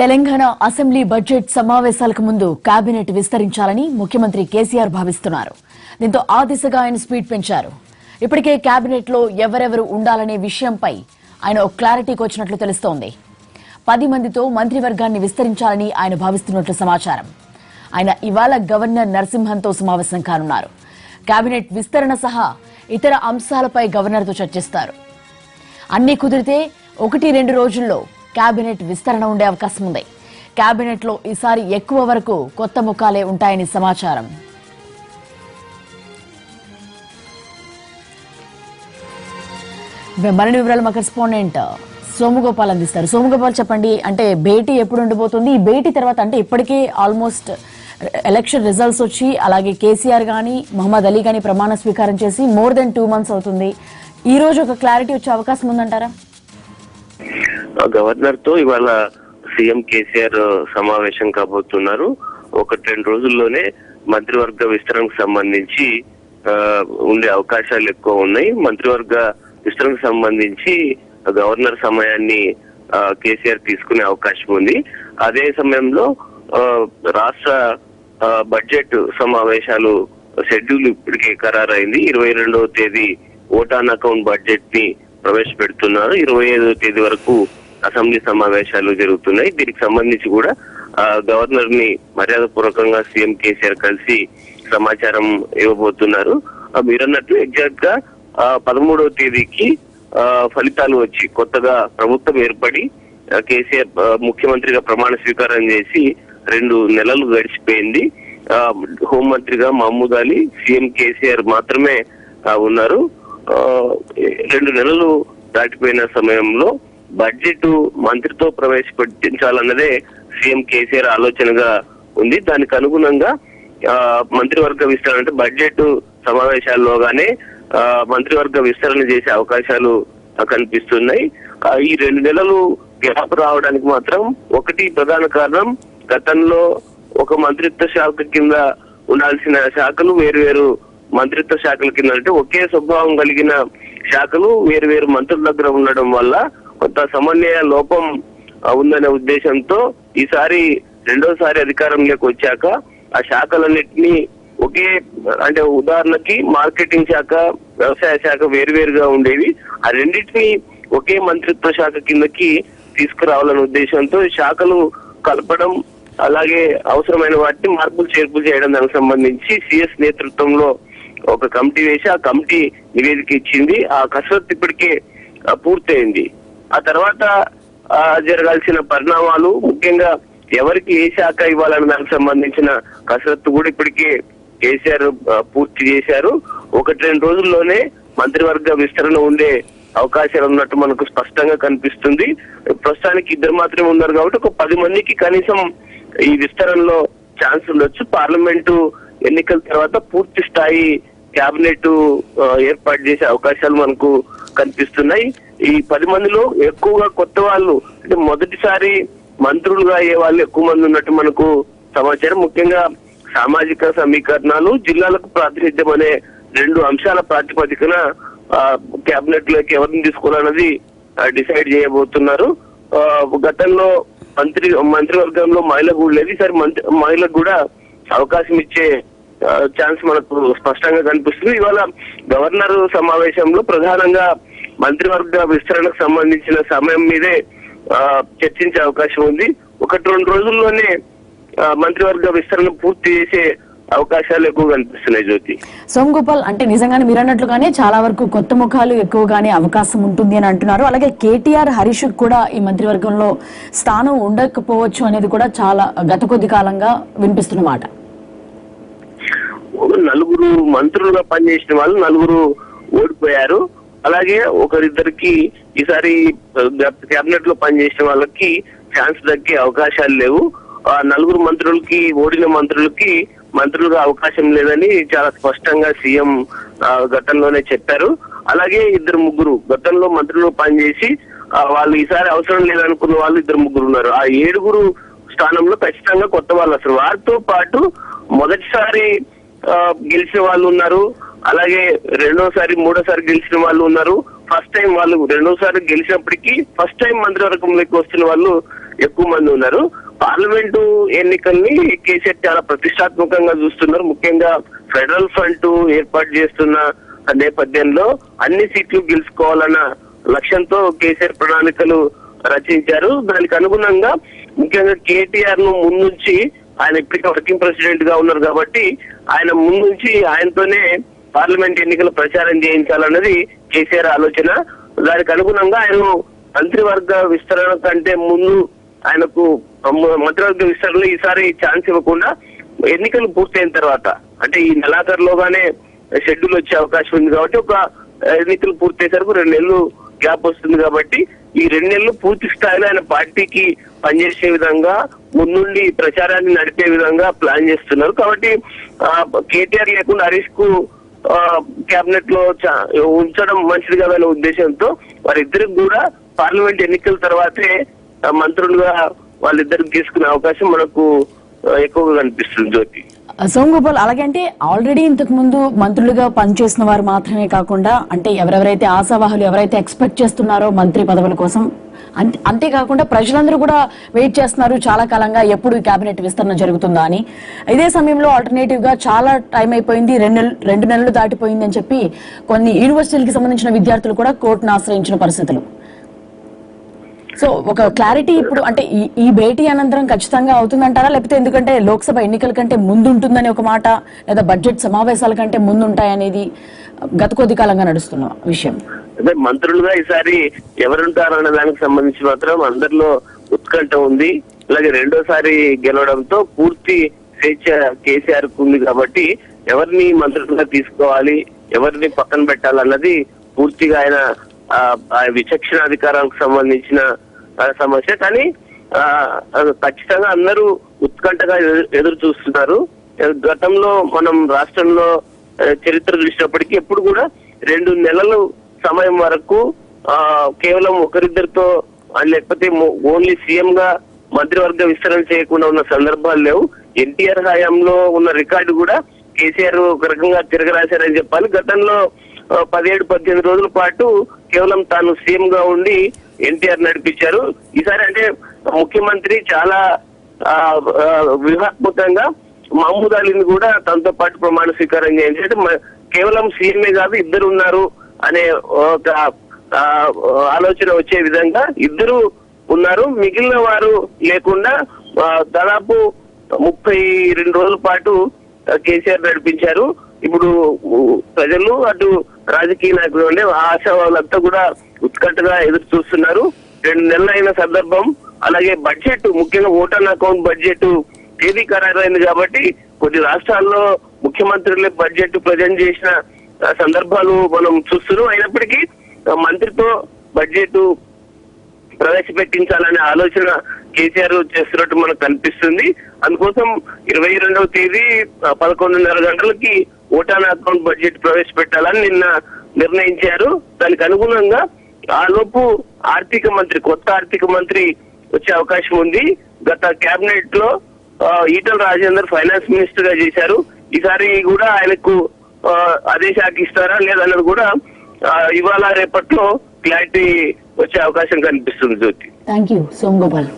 Telangana assembly budget సమావేశాలకు ముందు cabinet విస్తరించాలని ముఖ్యమంత్రి కేసీఆర్ భావిస్తున్నారు. దీంతో ఆ దిశగా ఆయన స్పీడ్ పెంచారు. ఇప్పటికే కేబినెట్లో ఎవరెవరు ఉండాలనే విషయంపై ఆయన ఒక క్లారిటీకి వచ్చినట్లు తెలుస్తోంది. పది మందితో మంత్రివర్గాన్ని విస్తరించాలని ఆయన భావిస్తున్నట్లు సమాచారం. ఆయన ఇవాళ గవర్నర్ నరసింహన్తో సమావేశం కానున్నారు. కేబినెట్ విస్తరణ సహా ఇతర అంశాలపై గవర్నర్తో చర్చిస్తారు. అన్ని కుదిరితే ఒకటి రెండు రోజుల్లో కేబినెట్ విస్తరణ ఉండే అవకాశం ఉంది. కేబినెట్లో ఈసారి ఎక్కువ వరకు కొత్త ముఖాలే ఉంటాయని సమాచారం. మరిన్ని వివరాలు మా కరెస్పాండెంట్ సోముగోపాల్ అందిస్తారు. సోముగోపాల్ చెప్పండి అంటే భేటీ ఎప్పుడు ఉండిపోతుంది? ఈ భేటీ తర్వాత అంటే ఇప్పటికే ఆల్మోస్ట్ ఎలక్షన్ రిజల్ట్స్ వచ్చి అలాగే కేసీఆర్ కానీ మహమ్మద్ అలీ కానీ ప్రమాణ స్వీకారం చేసి మోర్ దెన్ టూ మంత్స్ అవుతుంది. ఈ రోజు ఒక క్లారిటీ వచ్చే అవకాశం ఉందంటారా? గవర్నర్తో ఇవాళ సీఎం కేసీఆర్ సమావేశం కాబోతున్నారు. ఒక రెండు రోజుల్లోనే మంత్రివర్గ విస్తరణకు సంబంధించి ఉండే అవకాశాలు ఎక్కువ ఉన్నాయి. మంత్రివర్గ విస్తరణకు సంబంధించి గవర్నర్ సమయాన్ని కేసీఆర్ తీసుకునే అవకాశం ఉంది. అదే సమయంలో రాష్ట్ర బడ్జెట్ సమావేశాలు షెడ్యూల్ ఇప్పటికే ఖరారైంది. ఇరవై రెండవ తేదీ ఓటాన్ అకౌంట్ బడ్జెట్ని ప్రవేశపెడుతున్నారు. ఇరవై ఐదవ తేదీ వరకు అసెంబ్లీ సమావేశాలు జరుగుతున్నాయి. దీనికి సంబంధించి కూడా గవర్నర్ని మర్యాద పూర్వకంగా సీఎం కేసీఆర్ కలిసి సమాచారం ఇవ్వబోతున్నారు. ఆ, మీరన్నట్టు ఎగ్జాక్ట్గా పదమూడవ తేదీకి ఫలితాలు వచ్చి కొత్తగా ప్రభుత్వం ఏర్పడి కేసీఆర్ ముఖ్యమంత్రిగా ప్రమాణ స్వీకారం చేసి రెండు నెలలు గడిచిపోయింది. హోంమంత్రిగా మహమూద్ అలీ సీఎం కేసీఆర్ మాత్రమే ఉన్నారు. రెండు నెలలు దాటిపోయిన సమయంలో బడ్జెట్ మంత్రితో ప్రవేశపెట్టించాలన్నదే సీఎం కేసీఆర్ ఆలోచనగా ఉంది. దానికి అనుగుణంగా మంత్రివర్గ విస్తరణ అంటే బడ్జెట్ సమావేశాల్లోగానే మంత్రివర్గ విస్తరణ చేసే అవకాశాలు కనిపిస్తున్నాయి. ఈ రెండు నెలలు గ్యాప్ రావడానికి మాత్రం ఒకటి ప్రధాన కారణం గతంలో ఒక మంత్రిత్వ శాఖ కింద ఉండాల్సిన శాఖలు వేరు వేరు మంత్రిత్వ శాఖల కింద అంటే ఒకే స్వభావం కలిగిన శాఖలు వేరు వేరు మంత్రుల దగ్గర ఉండడం వల్ల కొంత సమన్వయ లోపం ఉందనే ఉద్దేశంతో ఈసారి రెండోసారి అధికారంలోకి వచ్చాక ఆ శాఖలన్నింటినీ ఒకే అంటే ఉదాహరణకి మార్కెటింగ్ శాఖ వ్యవసాయ శాఖ వేరువేరుగా ఉండేవి. ఆ రెండింటిని ఒకే మంత్రిత్వ శాఖ కిందకి తీసుకురావాలనే ఉద్దేశంతో శాఖలు కలపడం అలాగే అవసరమైన వాటిని మార్పులు చేర్పులు చేయడం దానికి సంబంధించి సిఎస్ నేతృత్వంలో ఒక కమిటీ వేసి ఆ కమిటీ నివేదిక ఇచ్చింది. ఆ కసరత్తు ఇప్పటికే పూర్తయింది. ఆ తర్వాత జరగాల్సిన పరిణామాలు ముఖ్యంగా ఎవరికి ఏ శాఖ ఇవ్వాలన్న దానికి సంబంధించిన కసరత్తు కూడా ఇప్పటికే కేసీఆర్ పూర్తి చేశారు. ఒకటి రెండు రోజుల్లోనే మంత్రివర్గ విస్తరణ ఉండే అవకాశాలు ఉన్నట్టు మనకు స్పష్టంగా కనిపిస్తుంది. ప్రస్తుతానికి ఇద్దరు మాత్రమే ఉన్నారు కాబట్టి ఒక పది మందికి కనీసం ఈ విస్తరణలో ఛాన్స్ ఉండొచ్చు. పార్లమెంటు ఎన్నికల తర్వాత పూర్తి స్థాయి కేబినెట్ ఏర్పాటు చేసే అవకాశాలు మనకు కనిపిస్తున్నాయి. ఈ పది మందిలో ఎక్కువగా కొత్త వాళ్ళు అంటే మొదటిసారి మంత్రులుగా అయ్యే వాళ్ళు ఎక్కువ మంది ఉన్నట్టు మనకు సమాచారం. ముఖ్యంగా సామాజిక సమీకరణాలు జిల్లాలకు ప్రాతినిధ్యం అనే రెండు అంశాల ప్రాతిపదికన కేబినెట్లోకి ఎవరిని తీసుకోవాలన్నది డిసైడ్ చేయబోతున్నారు. గతంలో మంత్రి మంత్రివర్గంలో మహిళ కూడా లేదు. ఈసారి మంత్రి మహిళకు కూడా అవకాశం ఇచ్చే ఛాన్స్ మనకు స్పష్టంగా కనిపిస్తుంది. ఇవాళ గవర్నర్ సమావేశంలో ప్రధానంగా మంత్రివర్గ విస్తరణకు సంబంధించిన సమయం మీదే చర్చించే అవకాశం ఉంది. ఒకటి రెండు రోజుల్లోనే మంత్రివర్గ విస్తరణ పూర్తి చేసే అవకాశాలు ఎక్కువ కనిపిస్తున్నాయి జ్యోతి. సోమ్ గోపాల్ అంటే నిజంగానే మీరు అన్నట్లుగానే చాలా వరకు కొత్త ముఖాలు ఎక్కువగానే అవకాశం ఉంటుంది అని అంటున్నారు. అలాగే కేటీఆర్ హరీష్ కూడా ఈ మంత్రివర్గంలో స్థానం ఉండకపోవచ్చు అనేది కూడా చాలా గత కొద్ది కాలంగా వినిపిస్తున్న మాట. నలుగురు మంత్రులుగా పనిచేసిన వాళ్ళు నలుగురు ఓడిపోయారు. అలాగే ఒకరిద్దరికి ఈసారి కేబినెట్లో పనిచేసిన వాళ్ళకి ఛాన్స్ దక్కే అవకాశాలు లేవు. ఆ నలుగురు మంత్రులకి ఓడిన మంత్రులకి మంత్రులుగా అవకాశం లేదని చాలా స్పష్టంగా సీఎం గతంలోనే చెప్పారు. అలాగే ఇద్దరు ముగ్గురు గతంలో మంత్రులు పనిచేసి వాళ్ళు ఈసారి అవసరం లేదనుకున్న వాళ్ళు ఇద్దరు ముగ్గురు ఉన్నారు. ఆ ఏడుగురు స్థానంలో ఖచ్చితంగా కొత్త వాళ్ళు వస్తారు వారితో పాటు మొదటిసారి ఆ, గెలిచిన వాళ్ళు ఉన్నారు. అలాగే రెండోసారి మూడోసారి గెలిచిన వాళ్ళు ఉన్నారు. ఫస్ట్ టైం వాళ్ళు రెండోసారి గెలిచినప్పటికీ ఫస్ట్ టైం మంత్రివర్గంలోకి వస్తున్న వాళ్ళు ఎక్కువ మంది ఉన్నారు. పార్లమెంటు ఎన్నికల్ని కేసీఆర్ చాలా ప్రతిష్టాత్మకంగా చూస్తున్నారు. ముఖ్యంగా ఫెడరల్ ఫ్రంట్ ఏర్పాటు చేస్తున్న నేపథ్యంలో అన్ని సీట్లు గెలుచుకోవాలన్న లక్ష్యంతో కేసీఆర్ ప్రణాళికలు రచించారు. దానికి అనుగుణంగా ముఖ్యంగా కేటీఆర్ను ముందుంచి ఆయన ఇప్పటికే వర్కింగ్ ప్రెసిడెంట్గా ఉన్నారు కాబట్టి ఆయన ముందుంచి ఆయనతోనే పార్లమెంట్ ఎన్నికల ప్రచారం చేయించాలన్నది కేసీఆర్ ఆలోచన. దానికి అనుగుణంగా ఆయన మంత్రివర్గ విస్తరణ కంటే ముందు ఆయనకు మంత్రివర్గ విస్తరణలో ఈసారి ఛాన్స్ ఇవ్వకుండా ఎన్నికలు పూర్తయిన తర్వాత అంటే ఈ నెలాఖరులోగానే షెడ్యూల్ వచ్చే అవకాశం ఉంది కాబట్టి ఒక ఎన్నికలు పూర్తయ్యేసరికి రెండు నెలలు గ్యాప్ వస్తుంది కాబట్టి ఈ రెండు నెలలు పూర్తి స్థాయిలో ఆయన పార్టీకి పనిచేసే విధంగా ముందుండి ప్రచారాన్ని నడిపే విధంగా ప్లాన్ చేస్తున్నారు. కాబట్టి కేటీఆర్ లేకుండా హరీష్కు కేబినెట్లో చా- ఉంచడం మంచిది కాదనే ఉద్దేశంతో వారిద్దరికి కూడా పార్లమెంట్ ఎన్నికల తర్వాతే మంత్రులుగా వాళ్ళిద్దరికి తీసుకునే అవకాశం మనకు ఎక్కువగా కనిపిస్తుంది జ్యోతి. సోమగోపాల్ అలాగే అంటే ఆల్రెడీ ఇంతకు ముందు మంత్రులుగా పనిచేసిన వారు మాత్రమే కాకుండా అంటే ఎవరెవరైతే ఆశావాహులు ఎవరైతే ఎక్స్పెక్ట్ చేస్తున్నారో మంత్రి పదవుల కోసం అంతే అంతేకాకుండా ప్రజలందరూ కూడా వెయిట్ చేస్తున్నారు చాలా కాలంగా ఎప్పుడు కేబినెట్ విస్తరణ జరుగుతుందా అని. ఇదే సమయంలో ఆల్టర్నేటివ్గా చాలా టైం అయిపోయింది రెండు నెలలు రెండు నెలలు దాటిపోయింది అని చెప్పి కొన్ని యూనివర్సిటీలకి సంబంధించిన విద్యార్థులు కూడా కోర్టును ఆశ్రయించిన పరిస్థితులు. సో ఒక క్లారిటీ ఇప్పుడు అంటే ఈ ఈ భేటీ అనంతరం ఖచ్చితంగా అవుతుందంటారా? లేకపోతే ఎందుకంటే లోక్సభ ఎన్నికల కంటే ముందు ఉంటుందని ఒక మాట లేదా బడ్జెట్ సమావేశాల కంటే ముందు ఉంటాయనేది గత కొద్ది కాలంగా నడుస్తున్న విషయం. అదే మంత్రులుగా ఈసారి ఎవరుంటారన్న దానికి సంబంధించి మాత్రం అందరిలో ఉత్కంఠ ఉంది. అలాగే రెండోసారి గెలవడంతో పూర్తి స్వేచ్ఛ కేసీఆర్కు ఉంది కాబట్టి ఎవరిని మంత్రులుగా తీసుకోవాలి ఎవరిని పక్కన పెట్టాలన్నది పూర్తిగా ఆయన ఆ, విచక్షణ అధికారానికి సంబంధించిన సమస్య. కానీ ఆ, అది ఖచ్చితంగా అందరూ ఉత్కంఠగా ఎదురు- చూస్తున్నారు. గతంలో మనం రాష్ట్రంలో చరిత్ర చూసినప్పటికీ ఎప్పుడు కూడా రెండు నెలలు సమయం వరకు ఆ కేవలం ఒకరిద్దరితో లేకపోతే ఓన్లీ సీఎం గా మంత్రివర్గ విస్తరణ చేయకుండా ఉన్న సందర్భాలు లేవు. ఎన్టీఆర్ హయాంలో ఉన్న రికార్డు కూడా కేసీఆర్ ఒక రకంగా తిరగరాశారని చెప్పాలి. గతంలో పదిహేడు పద్దెనిమిది రోజుల పాటు కేవలం తాను సీఎం గా ఉండి ఎన్టీఆర్ నడిపించారు. ఈసారి అంటే ముఖ్యమంత్రి చాలా వ్యూహాత్మకంగా మహమూద్ అలీని కూడా తనతో పాటు ప్రమాణ స్వీకారం చేయండి. అంటే కేవలం సీఎంఏ కాదు ఇద్దరు ఉన్నారు అనే ఒక ఆలోచన వచ్చే విధంగా ఇద్దరు ఉన్నారు. మిగిలిన వారు లేకుండా దాదాపు ముప్పై రెండు రోజుల పాటు కేసీఆర్ నడిపించారు. ఇప్పుడు ప్రజలు అటు రాజకీయ నాయకులు ఉండే ఆశ వాళ్ళంతా కూడా ఉత్కంఠగా ఎదురు చూస్తున్నారు. రెండు నెలలు అయిన సందర్భం అలాగే బడ్జెట్ ముఖ్యంగా ఓటర్ అకౌంట్ బడ్జెట్ తేదీ ఖరారైంది కాబట్టి కొన్ని రాష్ట్రాల్లో ముఖ్యమంత్రులే బడ్జెట్ ప్రజెంట్ చేసిన సందర్భాలు మనం చూస్తున్నాం. అయినప్పటికీ మంత్రితో బడ్జెట్ ప్రవేశపెట్టించాలనే ఆలోచన కేసీఆర్ చేస్తున్నట్టు మనకు కనిపిస్తుంది. అందుకోసం ఇరవై రెండవ తేదీ పదకొండున్నర గంటలకి ఓటాన్ అకౌంట్ బడ్జెట్ ప్రవేశపెట్టాలని నిన్న నిర్ణయించారు. దానికి అనుగుణంగా ఆ లోపు ఆర్థిక మంత్రి కొత్త ఆర్థిక మంత్రి వచ్చే అవకాశం ఉంది. గత కేబినెట్లో ఈటల రాజేందర్ ఫైనాన్స్ మినిస్టర్గా చేశారు. ఈసారి కూడా ఆయనకు అదే శాఖ ఇస్తారా లేదన్నది కూడా ఇవాళ రేపట్లో క్లారిటీ వచ్చే అవకాశం కనిపిస్తుంది జ్యోతి. Thank you Somagopal.